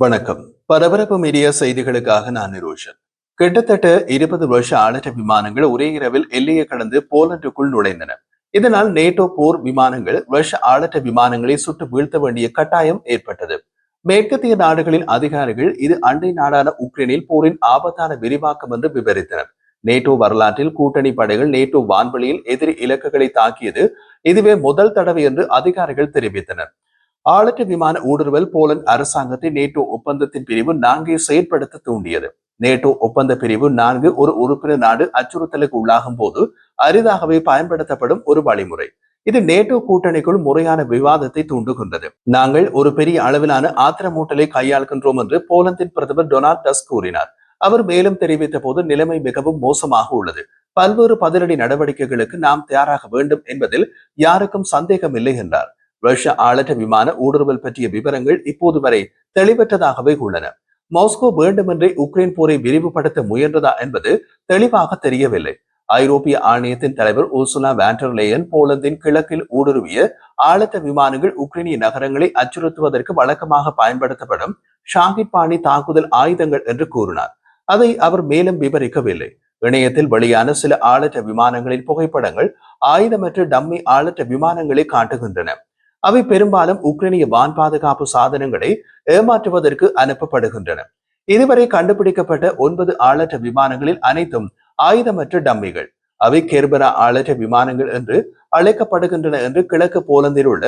வணக்கம். பரபரப்பு மீடியா செய்திகளுக்காக நான் நிரோஷன். கிட்டத்தட்ட இருபது வருஷ ஆளற்ற விமானங்கள் ஒரே இரவில் எல்லையை கடந்து போலண்டுக்குள் நுழைந்தன. இதனால் நேட்டோ போர் விமானங்கள் ரஷ்ய ஆளற்ற விமானங்களை சுட்டு வீழ்த்த வேண்டிய கட்டாயம் ஏற்பட்டது. மேற்கத்திய நாடுகளின் அதிகாரிகள் இது அண்டை நாடான உக்ரைனில் போரின் ஆபத்தான விரிவாக்கம் என்று விவரித்தனர். நேட்டோ வரலாற்றில் கூட்டணி படைகள் நேட்டோ வான்வெளியில் எதிரி இலக்குகளை தாக்கியது இதுவே முதல் தடவை என்று அதிகாரிகள் தெரிவித்தனர். ஆளற்ற விமான ஊடுருவல் போலந்து அரசாங்கத்தை நேட்டோ ஒப்பந்தத்தின் பிரிவு நான்கை செயற்படுத்த தூண்டியது. நேட்டோ ஒப்பந்த பிரிவு நான்கு ஒரு உறுப்பினர் நாடு அச்சுறுத்தலுக்கு உள்ளாகும் போது அரிதாகவே பயன்படுத்தப்படும் ஒரு வழிமுறை. இது நேட்டோ கூட்டணிக்குள் முறையான விவாதத்தை தூண்டுகின்றது. நாங்கள் ஒரு பெரிய அளவிலான ஆத்திரமூட்டலை கையாள்கின்றோம் என்று போலந்தின் பிரதமர் டொனால்ட் டஸ்க் கூறினார். அவர் மேலும் தெரிவித்த போது நிலைமை மிகவும் மோசமாக உள்ளது. பல்வேறு பதிலடி நடவடிக்கைகளுக்கு நாம் தயாராக வேண்டும் என்பதில் யாருக்கும் சந்தேகம் இல்லை என்றார். ரஷ்ய ஆளற்ற விமான ஊடுருவல் பற்றிய விவரங்கள் இப்போது வரை தெளிவற்றதாகவே உள்ளன. மாஸ்கோ வேண்டுமென்றே உக்ரைன் போரை விரிவுபடுத்த முயன்றதா என்பது தெளிவாக தெரியவில்லை. ஐரோப்பிய ஆணையத்தின் தலைவர் ஊசுலா வேண்டர்லேயன் போலந்தின் கிழக்கில் ஊடுருவிய ஆழத்த விமானங்கள் உக்ரைனிய நகரங்களை அச்சுறுத்துவதற்கு வழக்கமாக பயன்படுத்தப்படும் ஷாகிட் பாணி தாக்குதல் ஆயுதங்கள் என்று கூறினார். அதை அவர் மேலும் விவரிக்கவில்லை. இணையத்தில் வெளியான சில ஆளற்ற விமானங்களின் புகைப்படங்கள் ஆயுதமற்ற டம்மி ஆளற்ற விமானங்களை காட்டுகின்றன. அவை பெரும்பாலும் உக்ரைனிய வான் பாதுகாப்பு சாதனங்களை ஏமாற்றுவதற்கு அனுப்பப்படுகின்றன. இதுவரை கண்டுபிடிக்கப்பட்ட ஒன்பது ஆளற்ற விமானங்களில் அனைத்தும் ஆயுதமற்ற டம்மிகள். அவை கெர்பரா ஆளற்ற விமானங்கள் என்று அழைக்கப்படுகின்றன என்று கிழக்கு போலந்தில் உள்ள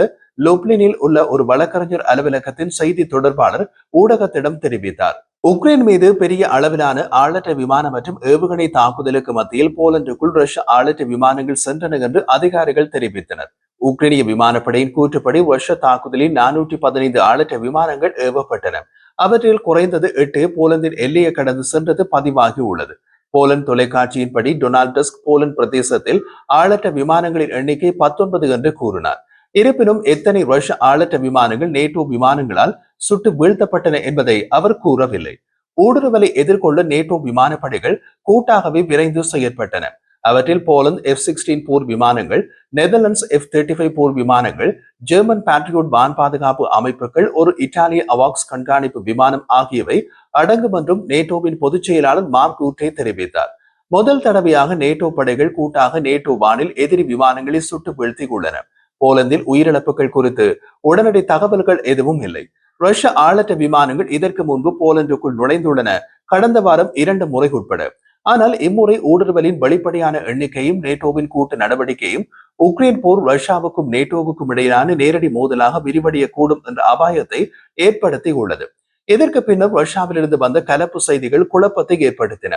லொப்லினில் உள்ள ஒரு வழக்கறிஞர் அலுவலகத்தின் செய்தி தொடர்பாளர் ஊடகத்திடம் தெரிவித்தார். உக்ரைன் மீது பெரிய அளவிலான ஆளற்ற விமானம் மற்றும் ஏவுகணை தாக்குதலுக்கு மத்தியில் போலந்துக்குள் ரஷ்ய ஆளற்ற விமானங்கள் சென்றன என்று அதிகாரிகள் தெரிவித்தனர். உக்ரைனிய விமானப்படையின் கூற்றுப்படி வருஷ தாக்குதலில் நானூற்றி பதினைந்து ஆளற்ற விமானங்கள் ஏவப்பட்டன. அவற்றில் குறைந்தது எட்டு போலந்தின் எல்லையை கடந்து சென்றது பதிவாகி உள்ளது. போலந்து தொலைக்காட்சியின்படி டொனால்ட் டஸ்க் போலந்து பிரதேசத்தில் ஆளற்ற விமானங்களின் எண்ணிக்கை பத்தொன்பது என்று கூறினார். இருப்பினும் எத்தனை ரஷ்ய ஆளற்ற விமானங்கள் நேட்டோ விமானங்களால் சுட்டு வீழ்த்தப்பட்டன என்பதை அவர் கூறவில்லை. ஊடுருவலை எதிர்கொள்ள நேட்டோ விமானப்படைகள் கூட்டாகவே விரைந்து செயற்பட்டன. அவற்றில் போலந்து எஃப் சிக்ஸ்டீன் போர் விமானங்கள் நெதர்லாண்ட்ஸ் எஃப் தேர்ட்டி ஃபைவ் போர் விமானங்கள் ஜெர்மன் பேட்ரியோட் வான் பாதுகாப்பு அமைப்புகள் ஒரு இத்தாலிய அவாக்ஸ் கண்காணிப்பு விமானம் ஆகியவை அடங்கும் என்றும் நேட்டோவின் பொதுச் செயலாளர் மார்க் ரூட்டே தெரிவித்தார். முதல் தடவையாக நேட்டோ படைகள் கூட்டாக நேட்டோ வானில் எதிரி விமானங்களை சுட்டு வீழ்த்தியுள்ளன போலந்தில் உயிரிழப்புகள் குறித்து உடனடி தகவல்கள் எதுவும் இல்லை. ரஷ்ய ஆளற்ற விமானங்கள் இதற்கு முன்பு போலந்துக்குள் நுழைந்துள்ளன. கடந்த வாரம் இரண்டு முறை உட்பட. ஆனால் இம்முறை ஊடுருவலின் வெளிப்படையான எண்ணிக்கையும் நேட்டோவின் கூட்டு நடவடிக்கையும் உக்ரைன் போர் ரஷ்யாவுக்கும் நேட்டோவுக்கும் இடையிலான நேரடி மோதலாக விரிவடையக்கூடும் என்ற அபாயத்தை ஏற்படுத்தி உள்ளது இதற்கு பின்னர் ரஷ்யாவிலிருந்து வந்த கலப்பு செய்திகள் குழப்பத்தை ஏற்படுத்தின.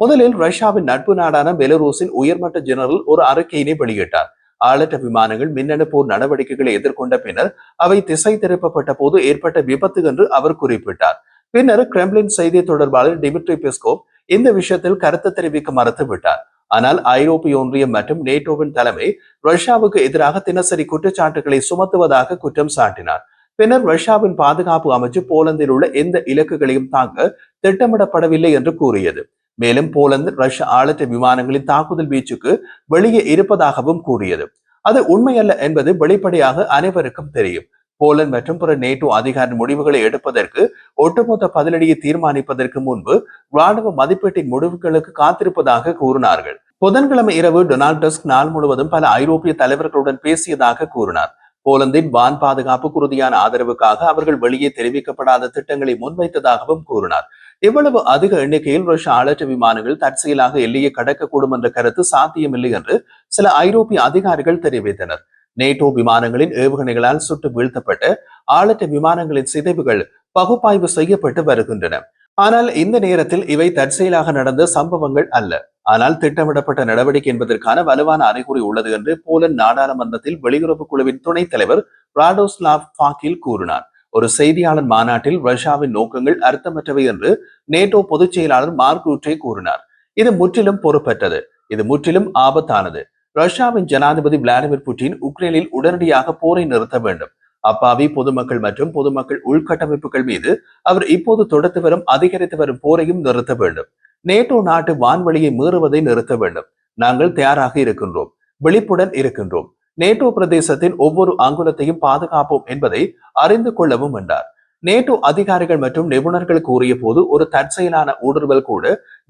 முதலில் ரஷ்யாவின் நட்பு நாடான பெலரூசின் உயர்மட்ட ஜெனரல் ஒரு அறிக்கையினை வெளியிட்டார். ஆளற்ற விமானங்கள் மின்னணு போர் நடவடிக்கைகளை எதிர்கொண்ட பின்னர் அவை திசை திருப்பப்பட்ட போது ஏற்பட்ட விபத்து என்று அவர் குறிப்பிட்டார். பின்னர் கிரெம்லின் செய்தி தொடர்பாளர் டிமிட்ரி பெஸ்கோப் இந்த விஷயத்தில் கருத்து தெரிவிக்க மறுத்து விட்டார். ஆனால் ஐரோப்பிய ஒன்றியம் மற்றும் நேட்டோவின் தலைமை ரஷ்யாவுக்கு எதிராக தினசரி குற்றச்சாட்டுகளை சுமத்துவதாக குற்றம் சாட்டினார். பின்னர் ரஷ்யாவின் பாதுகாப்பு அமைச்சு போலந்தில் உள்ள எந்த இலக்குகளையும் தாங்க திட்டமிடப்படவில்லை என்று கூறியது. மேலும் போலந்து ரஷ்ய ஆளற்ற விமானங்களின் தாக்குதல் வீச்சுக்கு வெளியே இருப்பதாகவும் கூறியது. அது உண்மையல்ல என்பது வெளிப்படையாக அனைவருக்கும் தெரியும். போலந்து மற்றும் பிற நேட்டோ அதிகார முடிவுகளை எடுப்பதற்கு ஒட்டுமொத்த பதிலடியை தீர்மானிப்பதற்கு முன்பு ராணுவ மதிப்பீட்டின் முடிவுகளுக்கு காத்திருப்பதாக கூறினார்கள். புதன்கிழமை இரவு டொனால்ட் டஸ்க் நாள் முழுவதும் பல ஐரோப்பிய தலைவர்களுடன் பேசியதாக கூறினார். போலந்தின் வான் பாதுகாப்பு குருதியான ஆதரவுக்காக அவர்கள் வெளியே தெரிவிக்கப்படாத திட்டங்களை முன்வைத்ததாகவும் கூறினார். இவ்வளவு அதிக எண்ணிக்கையில் ரஷ்ய ஆளற்ற விமானங்கள் தற்செயலாக எல்லையை கடக்கக்கூடும் என்ற கருத்து சாத்தியமில்லை என்று சில ஐரோப்பிய அதிகாரிகள் தெரிவித்தனர். நேட்டோ விமானங்களின் ஏவுகணைகளால் சுட்டு வீழ்த்தப்பட்டு ஆளற்ற விமானங்களின் சிதைவுகள் பகுப்பாய்வு செய்யப்பட்டு வருகின்றன. ஆனால் இந்த நேரத்தில் இவை தற்செயலாக நடந்த சம்பவங்கள் அல்ல. ஆனால் திட்டமிடப்பட்ட நடவடிக்கை என்பதற்கான வலுவான அறிகுறி உள்ளது என்று போலந்து நாடாளுமன்றத்தில் வெளியுறவு குழுவின் துணைத் தலைவர் ராடோஸ்லாவ் பாக்கில் கூறினார். ஒரு செய்தியாளர் மாநாட்டில் ரஷ்யாவின் நோக்கங்கள் அர்த்தமற்றவை என்று நேட்டோ பொதுச் செயலாளர் மார்க் கூறினார். இது முற்றிலும் பொறுப்பற்றது. இது முற்றிலும் ஆபத்தானது. ரஷ்யாவின் ஜனாதிபதி விளாடிமிர் புட்டின் உக்ரைனில் உடனடியாக போரை நிறுத்த வேண்டும். அப்பாவி பொதுமக்கள் மற்றும் பொதுமக்கள் உள்கட்டமைப்புகள் மீது அவர் இப்போது தொடுத்து வரும் அதிகரித்து வரும் போரையும் நிறுத்த வேண்டும். நேட்டோ நாட்டு வான்வழியை மீறுவதை நிறுத்த வேண்டும். நாங்கள் தயாராக இருக்கின்றோம். விழிப்புடன் இருக்கின்றோம். நேட்டோ பிரதேசத்தின் ஒவ்வொரு அங்குலத்தையும் பாதுகாப்போம் என்பதை அறிந்து கொள்ளவும் என்றார். நேட்டோ அதிகாரிகள் மற்றும் நிபுணர்கள் கூறிய போது ஒரு தற்செயலான ஊடுருவல் கூட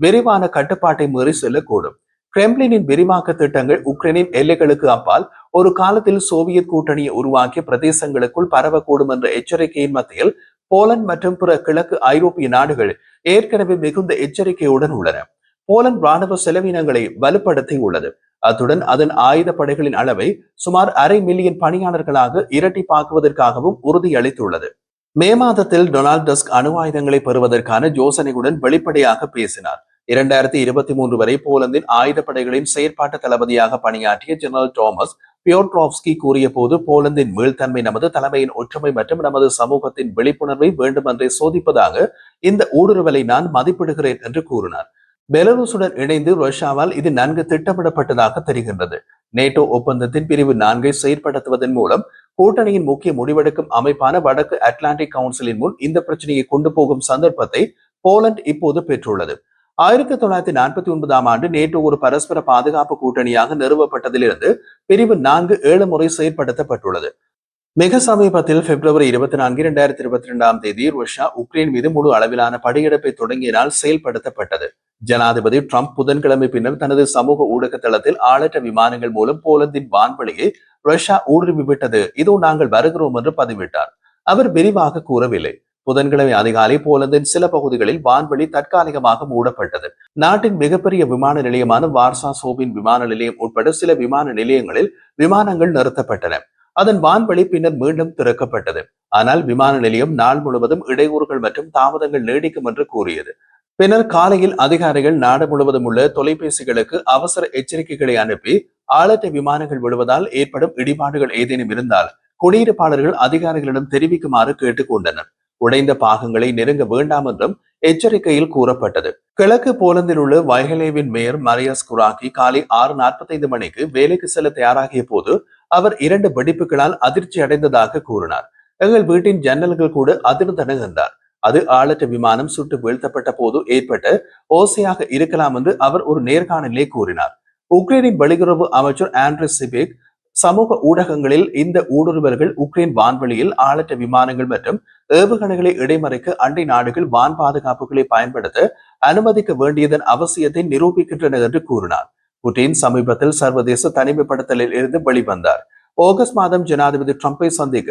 விரிவான கட்டுப்பாட்டை மீறி செல்லக்கூடும். கிரெம்லினின் விரிவாக்க திட்டங்கள் உக்ரைனின் எல்லைகளுக்கு அப்பால் ஒரு காலத்தில் சோவியத் கூட்டணியை உருவாக்கிய பிரதேசங்களுக்குள் பரவக்கூடும் என்ற எச்சரிக்கையின் மத்தியில் போலந்து மற்றும் பிற கிழக்கு ஐரோப்பிய நாடுகள் ஏற்கனவே மிகுந்த எச்சரிக்கையுடன் உள்ளன. போலந்து ராணுவ செலவினங்களை வலுப்படுத்தி உள்ளது. அத்துடன் அதன் ஆயுத படைகளின் அளவை சுமார் அரை மில்லியன் பணியாளர்களாக இரட்டிப்பாக்குவதற்காகவும் உறுதியளித்துள்ளது. மே மாதத்தில் டொனால்ட் டஸ்க் அணு ஆயுதங்களை பெறுவதற்கான யோசனையுடன் வெளிப்படையாக பேசினார். இரண்டாயிரத்தி இருபத்தி மூன்று வரை போலந்தின் ஆயுதப்படைகளின் செயற்பாட்டு தளபதியாக பணியாற்றிய ஜெனரல் தோமஸ் பியோட்ரோவ்ஸ்கி கூறிய போது போலந்தின் மீள்தன்மை நமது தலைமையின் ஒற்றுமை மற்றும் நமது சமூகத்தின் விழிப்புணர்வை வேண்டுமென்றே சோதிப்பதாக இந்த ஊடுருவலை நான் மதிப்பிடுகிறேன் என்று கூறினார். பெலருசுடன் இணைந்து ரஷ்யாவால் இது நன்கு திட்டமிடப்பட்டதாக தெரிகின்றது. நேட்டோ ஒப்பந்தத்தின் பிரிவு நான்கை செயற்படுத்துவதன் மூலம் கூட்டணியின் முக்கிய முடிவெடுக்கும் அமைப்பான வடக்கு அட்லாண்டிக் கவுன்சிலின் முன் இந்த பிரச்சனையை கொண்டு போகும் சந்தர்ப்பத்தை போலந்து இப்போது பெற்றுள்ளது. ஆயிரத்தி தொள்ளாயிரத்தி நாற்பத்தி ஒன்பதாம் ஆண்டு நேற்று ஒரு பரஸ்பர பாதுகாப்பு கூட்டணியாக நிறுவப்பட்டதிலிருந்து பிரிவு நான்கு ஏழு முறை செயற்படுத்தப்பட்டுள்ளது. மிக சமீபத்தில் பிப்ரவரி இருபத்தி நான்கு இரண்டாயிரத்தி இருபத்தி இரண்டாம் தேதி ரஷ்யா உக்ரைன் மீது முழு அளவிலான படையெடுப்பை தொடங்கினால் செயல்படுத்தப்பட்டது. ஜனாதிபதி டிரம்ப் புதன்கிழமை பின்னர் தனது சமூக ஊடக தளத்தில் ஆளற்ற விமானங்கள் மூலம் போலந்தின் வான்வழியை ரஷ்யா ஊடுருவி விட்டது இதோ நாங்கள் வருகிறோம் என்று பதிவிட்டார். அவர் விரிவாக கூறவில்லை. புதன்கிழமை அதிகாலை போலந்தின் சில பகுதிகளில் வான்வழி தற்காலிகமாக மூடப்பட்டது. நாட்டின் மிகப்பெரிய விமான நிலையமான வார்சா சோபின் விமான நிலையம் உட்பட சில விமான நிலையங்களில் விமானங்கள் நிறுத்தப்பட்டன. அதன் வான்வழி பின்னர் மீண்டும் திறக்கப்பட்டது. ஆனால் விமான நிலையம் நாள் முழுவதும் இடையூறுகள் மற்றும் தாமதங்கள் நீடிக்கும் என்று கூறியது. பின்னர் காலையில் அதிகாரிகள் நாடு முழுவதும் உள்ள தொலைபேசிகளுக்கு அவசர எச்சரிக்கைகளை அனுப்பி ஆழத்தை விமானங்கள் விழுவதால் ஏற்படும் இடிபாடுகள் ஏதேனும் இருந்தால் குடியிருப்பாளர்கள் அதிகாரிகளிடம் தெரிவிக்குமாறு கேட்டுக்கொண்டனர். உடைந்த பாகங்களை நெருங்க வேண்டாம் என்றும் எச்சரிக்கையில் கூறப்பட்டது. கிழக்கு போலந்தில் உள்ள வைகலேவின் மேயர் மரியஸ் குராகி காலை ஆறு நாற்பத்தைந்து மணிக்கு வேலைக்கு செல்ல தயாராகிய போது அவர் இரண்டு வெடிப்புகளால் அதிர்ச்சி அடைந்ததாக கூறினார். எங்கள் வீட்டின் ஜன்னல்கள் கூட அதிர்ந்தன என்றார் அது ஆளற்ற விமானம் சுட்டு வீழ்த்தப்பட்ட போது ஏற்பட்ட ஓசையாக இருக்கலாம் என்று அவர் ஒரு நேர்காணலே கூறினார். உக்ரைனின் வெளியுறவு அமைச்சர் ஆண்ட்ரி சிபிக் சமூக ஊடகங்களில் இந்த ஊடுருவல்கள் உக்ரைன் வான்வெளியில் ஆளற்ற விமானங்கள் மற்றும் ஏவுகணைகளை இடைமறைக்க அண்டை நாடுகள் வான் பாதுகாப்புகளை பயன்படுத்த அனுமதிக்க வேண்டியதன் அவசியத்தை நிரூபிக்கின்றன என்று கூறினார். புட்டின் சமீபத்தில் சர்வதேச தனிமைப்படுத்தலில் இருந்து வெளிவந்தார். ஆகஸ்ட் மாதம் ஜனாதிபதி டிரம்பை சந்திக்க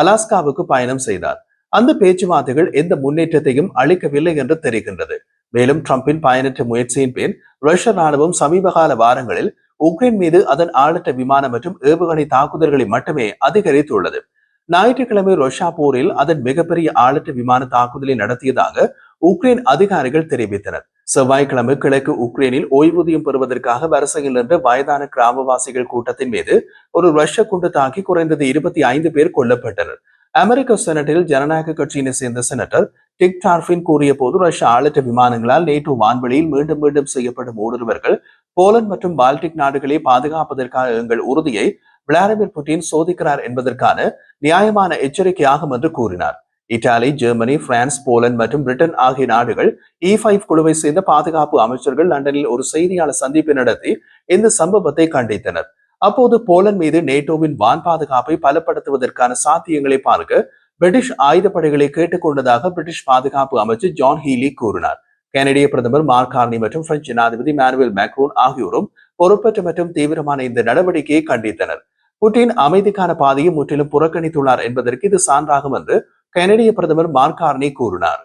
அலாஸ்காவுக்கு பயணம் செய்தார். அந்த பேச்சுவார்த்தைகள் எந்த முன்னேற்றத்தையும் அளிக்கவில்லை என்று தெரிகின்றது. மேலும் டிரம்பின் பயனற்ற முயற்சியின் பின் ரஷ்ய ராணுவம் சமீபகால வாரங்களில் உக்ரைன் மீது அதன் ஆளற்ற விமானம் மற்றும் ஏவுகணை தாக்குதல்களை மட்டுமே அதிகரித்துள்ளது. ஞாயிற்றுக்கிழமை ரஷ்யா போரில் அதன் மிகப்பெரிய ஆளற்ற விமான தாக்குதலை நடத்தியதாக உக்ரைன் அதிகாரிகள் தெரிவித்தனர். செவ்வாய்க்கிழமை கிழக்கு உக்ரைனில் ஓய்வூதியம் பெறுவதற்காக வரிசையில் நின்ற வயதான கிராமவாசிகள் கூட்டத்தின் மீது ஒரு ரஷ்ய குண்டு தாக்கி குறைந்தது இருபத்தி ஐந்து பேர் கொல்லப்பட்டனர். அமெரிக்க செனட்டில் ஜனநாயக கட்சியினை சேர்ந்த செனட்டர் டிக் டார்பின் கூறிய போது ரஷ்ய ஆளற்ற விமானங்களால் நேற்று வான்வெளியில் மீண்டும் மீண்டும் செய்யப்படும் ஊடுருவர்கள் போலந்து மற்றும் பால்டிக் நாடுகளை பாதுகாப்பதற்கான எங்கள் உறுதியை விளாடிமிர் புட்டின் சோதிக்கிறார் என்பதற்கான நியாயமான எச்சரிக்கையாகும் என்று கூறினார். இத்தாலி ஜெர்மனி பிரான்ஸ் போலந்து மற்றும் பிரிட்டன் ஆகிய நாடுகள் e இ ஃபைவ் குழுவை சேர்ந்த பாதுகாப்பு அமைச்சர்கள் லண்டனில் ஒரு செய்தியாளர் சந்திப்பை நடத்தி இந்த சம்பவத்தை கண்டித்தனர். அப்போது போலந்து மீது நேட்டோவின் வான் பாதுகாப்பை பலப்படுத்துவதற்கான சாத்தியங்களை பார்க்க பிரிட்டிஷ் ஆயுதப்படைகளை கேட்டுக்கொண்டதாக பிரிட்டிஷ் பாதுகாப்பு அமைச்சர் ஜான் ஹீலி கூறினார். கனடிய பிரதமர் மார்க் கார்னி மற்றும் பிரெஞ்சு ஜனாதிபதி மேனுவல் மேக்ரோன் ஆகியோரும் பொறுப்பற்ற மற்றும் தீவிரமான இந்த நடவடிக்கையை கண்டித்தனர். புட்டின் அமைதிக்கான பாதையை முற்றிலும் புறக்கணித்துள்ளார் என்பதற்கு இது சான்றாகும் என்று கனடிய பிரதமர் மார்க் கார்னி கூறினார்.